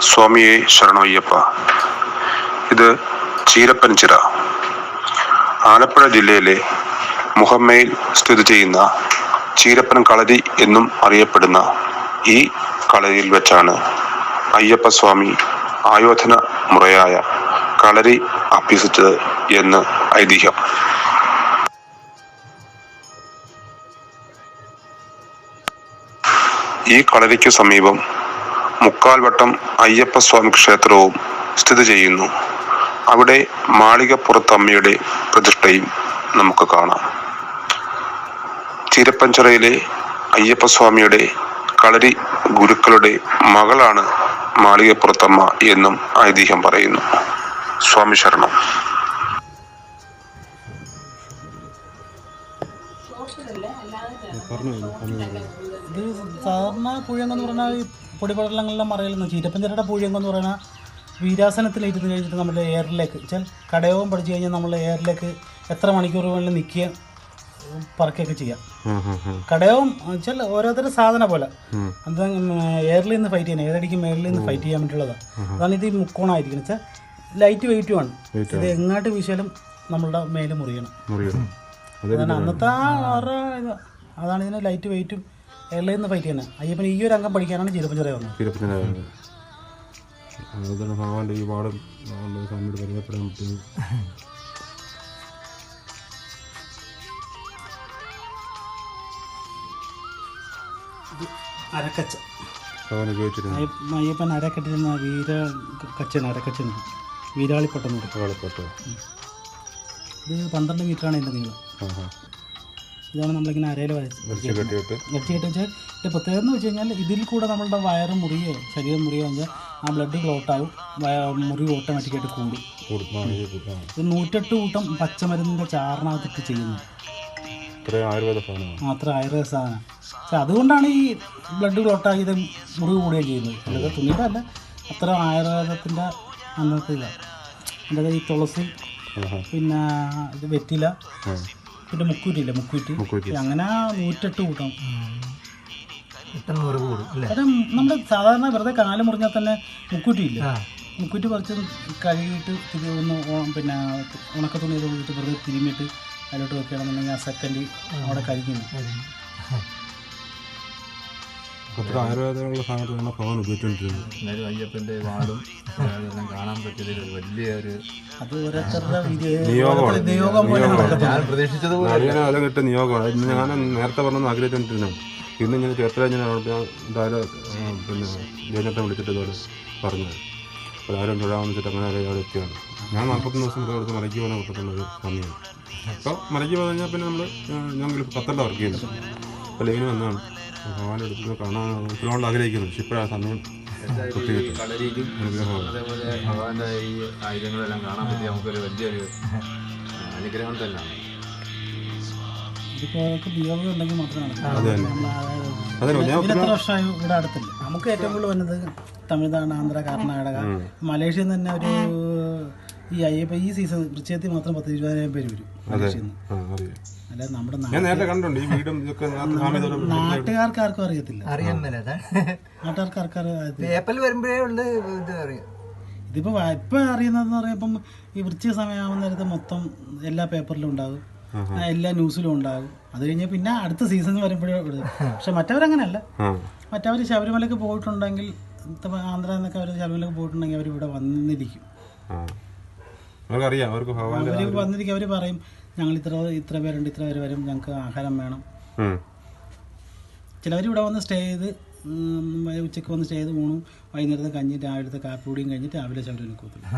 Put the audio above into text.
സ്വാമിയെ ശരണോയ്യപ്പ. ഇത് ചീരപ്പൻചിറ ആലപ്പുഴ ജില്ലയിലെ മുഹമ്മയിൽ സ്ഥിതി ചെയ്യുന്ന ചീരപ്പൻ കളരി എന്നും അറിയപ്പെടുന്ന ഈ കളരിയിൽ വെച്ചാണ് അയ്യപ്പസ്വാമി ആയോധന മുറയായ കളരി അഭ്യസിച്ചത് എന്ന് ഐതിഹ്യം. ഈ കളരിക്ക് സമീപം മുക്കാൽവട്ടം അയ്യപ്പസ്വാമി ക്ഷേത്രവും സ്ഥിതി ചെയ്യുന്നു. അവിടെ മാളികപ്പുറത്തമ്മയുടെ പ്രതിഷ്ഠയും നമുക്ക് കാണാം. ചീരപ്പഞ്ചറയിലെ അയ്യപ്പസ്വാമിയുടെ കളരി ഗുരുക്കളുടെ മകളാണ് മാളികപ്പുറത്തമ്മ എന്നും ഐതിഹ്യം പറയുന്നു. സ്വാമി ശരണം. ഇത് സാധാരണ പുഴിയങ്കം എന്ന് പറഞ്ഞാൽ ഈ പൊടിപടലങ്ങളിലും മറയിലെന്ന് ചീറ്റപ്പഞ്ചരയുടെ പുഴിയങ്കം എന്ന് പറഞ്ഞാൽ വീരാസനത്തിൽ ഇരുന്ന് കഴിഞ്ഞിട്ട് നമ്മുടെ എയറിലേക്ക് വെച്ചാൽ കടയവും പഠിച്ചു കഴിഞ്ഞാൽ നമ്മൾ എയറിലേക്ക് എത്ര മണിക്കൂർ വേണമെങ്കിലും നിൽക്കുക പറക്കുകയൊക്കെ ചെയ്യാം. കടയവും വെച്ചാൽ ഓരോരുത്തരുടെ സാധന പോലെ. അത് എയറിൽ നിന്ന് ഫൈറ്റ് ചെയ്യാൻ ഏതടിക്കും മേളിൽ നിന്ന് ഫൈറ്റ് ചെയ്യാൻ വേണ്ടിയുള്ളതാണ് അതാണ് ഇത് മുക്കോണായിരിക്കുന്നത് വെച്ചാൽ ലൈറ്റ് വെയിറ്റുമാണ് ഇത് എങ്ങോട്ട് വീശാലും നമ്മളുടെ മേൽ മുറിയണം. അതാണ് അന്നത്തെ ആ അതാണ് ഇതിന് ലൈറ്റ് വെയിറ്റും എയർലൈൻ നിന്ന് ഫൈറ്റ് ചെയ്യുന്നത്. അയ്യപ്പൻ ഈ ഒരു അംഗം പഠിക്കാനാണ് ചീരപ്പഞ്ചിറ വന്നത്. ചീരപ്പച്ചനായിരുന്നു അതുപോലെ ഭഗവാന്റെ ഈ പാടും ഭഗവാന്റെ സ്വാമിയോട് പരിചയപ്പെടാൻ പറ്റും. അരക്കച്ച. ഭഗവാൻ ഉപയോഗിച്ചിരുന്നു. അയ്യ- അയ്യപ്പൻ അരക്കെട്ടിരുന്ന വീര കച്ചൻ അരക്കച്ചൻ. വീരാളിപ്പട്ടം എന്ന് പറയും. കാളപ്പെട്ടോ ഇത് പന്ത്രണ്ട് മീറ്ററാണ് ഇതിന്റെ നീളം. ആ ഇതാണ് നമ്മളിങ്ങനെ അരയിൽ വരച്ച് ഇറച്ചി കെട്ടിയിട്ട്. ഇറച്ചിയിട്ട് വെച്ചാൽ ഇതിന്റെ പ്രത്യേകത എന്ന് വെച്ച് കഴിഞ്ഞാൽ ഇതിൽ കൂടെ നമ്മളുടെ വയറ് മുറിയോ ശരീരം മുറിയോ വെച്ചാൽ ആ ബ്ലഡ് ക്ലോട്ട് ആവും. മുറി ഓട്ടോമാറ്റിക്കായിട്ട് കൂടും. ഇത് നൂറ്റെട്ട് കൂട്ടം പച്ചമരുന്നിന്റെ ചാറിനകത്തിട്ട് ചെയ്യുന്നത്. അത്ര ആയുർവേദ സാധനം. പക്ഷെ അതുകൊണ്ടാണ് ഈ ബ്ലഡ് ക്ലോട്ടാക്കി ഇത് മുറിവ് കൂടുകയും ചെയ്യുന്നത്. അല്ലാതെ തുണിയുടെ അല്ല അത്ര ആയുർവേദത്തിന്റെ അന്നത്തെ ഇതാണ് അല്ലാതെ ഈ തുളസി പിന്നെ ഇത് വെറ്റില പിന്നെ മുക്കൂറ്റില്ല മുക്കൂറ്റി. മുക്കൂറ്റി. അങ്ങനെ നൂറ്റെട്ട് കൂട്ടം. അത് നമ്മുടെ സാധാരണ വെറുതെ കാൽ മുറിഞ്ഞാൽ തന്നെ മുക്കൂറ്റിയില്ല? മുക്കൂറ്റി പറിച്ച് കഴുകിയിട്ട് തിരി ഒന്ന് പിന്നെ ഉണക്ക തുണിയിൽ ഇത് വെറുതെ തിരുമ്മിയിട്ട് അതിലോട്ട് വെക്കുകയാണെന്നുണ്ടെങ്കിൽ ആ സെക്കൻഡ് അവിടെ കഴിക്കുന്നു അത്ര ആയുർവേദമുള്ള സാധനത്തിലാണ് ഭഗവാൻ ഉപയോഗിച്ചുകൊണ്ടിരുന്നത് എന്നാലും അയ്യപ്പന്റെ വാടും അതെല്ലാം കാണാൻ പറ്റിയതിൽ ഒരു വലിയ ഒരു അത് ഓരോരുത്തരുടെ വിധി നിയോഗമാണ്. ഓരോരുത്തരുടെ നിയോഗം പോലെ നടക്കത്തില്ല. ഞാൻ പ്രതീക്ഷിച്ചത് പോലെ അതിനെ അത് കിട്ടിയ നിയോഗമാണ് ഇന്ന് ഞാൻ നേരത്തെ പറഞ്ഞൊന്ന് ആഗ്രഹിച്ചുകൊണ്ടിരുന്നു ഇന്ന് ഇങ്ങനെ ചേർത്തല ഞാൻ അവിടെ എന്തായാലും പിന്നെ ജയനത്തെ വിളിച്ചിട്ട് ഇതോടെ പറഞ്ഞത്. എല്ലാവരും തൊഴാമെന്ന് വെച്ചിട്ട് അങ്ങനെ അവിടെ എത്തിയാണ്. ഞാൻ നാൽപ്പത്തൊന്ന് ദിവസം ഇവിടെ അടുത്ത് മലയ്ക്ക് പോകുന്ന കൊടുത്തിട്ടുള്ള ഒരു സമയമാണ്. അപ്പോൾ മലയ്ക്ക് പോയി കഴിഞ്ഞാൽ പിന്നെ നമ്മൾ ഞാൻ ഗൾഫ് ഖത്തറിൽ വർക്ക് ചെയ്യുന്നു. അപ്പോൾ ലീവിന് വന്നതാണ്. കാണാൻ ആഗ്രഹിക്കുന്നു. പക്ഷെ ഇപ്പോഴാ സമയം അതേപോലെ ഭഗവാന്റെ ഈ ആയുധങ്ങളെല്ലാം കാണാൻ പറ്റിയ നമുക്കൊരു വലിയൊരു അനുഗ്രഹം തന്നെയാണ്. നമുക്ക് ഏറ്റവും കൂടുതൽ വന്നത് തമിഴ്നാട് ആന്ധ്ര കർണാടക മലേഷ്യയിൽ നിന്ന് തന്നെ ഒരു ഈ അയ്യപ്പ ഈ സീസൺ വൃശ്ചയത്തിൽ മാത്രം പത്ത് ഇരുപതിനായിരം പേര് വരും. നമ്മുടെ സ്വാമി നാട്ടുകാർക്ക് ആർക്കും അറിയത്തില്ല. അറിയാൻ നാട്ടുകാർക്ക് ആർക്കും വരുമ്പോഴേ ഉള്ള ഇത് അറിയാം. ഇതിപ്പോ ഇപ്പൊ അറിയുന്നതെന്ന് പറയുമ്പം ഈ വൃശ്ചിക സമയമാകുന്ന നേരത്തെ മൊത്തം എല്ലാ പേപ്പറിലും ഉണ്ടാകും. എല്ലാ ന്യൂസിലും ഉണ്ടാകും. അത് കഴിഞ്ഞ് പിന്നെ അടുത്ത സീസൺ വരുമ്പോഴേ പക്ഷെ മറ്റവരങ്ങനെയല്ല. മറ്റവർ ശബരിമലക്ക് പോയിട്ടുണ്ടെങ്കിൽ ആന്ധ്ര എന്നൊക്കെ അവർ ശബരിമലക്ക് പോയിട്ടുണ്ടെങ്കിൽ അവർ ഇവിടെ വന്നിരിക്കും അവർക്കറിയാം അവർക്ക് ഭഗവാന്റെ അവർ വന്നിരിക്കും അവർ പറയും ഞങ്ങൾ ഇത്ര ഇത്ര പേരുണ്ട് ഇത്ര പേര് വരും ഞങ്ങൾക്ക് ആഹാരം വേണം. ചിലവർ ഇവിടെ വന്ന് സ്റ്റേ ചെയ്ത് ഉച്ചയ്ക്ക് ഉച്ചയ്ക്ക് വന്ന് സ്റ്റേ ചെയ്ത് ഊണും വൈകുന്നേരത്തെ കഞ്ഞി രാവിലത്തെ കാപ്പിപൊടിയും കഴിഞ്ഞിട്ട് രാവിലെ ശബരിമലക്ക് പോകത്തില്ല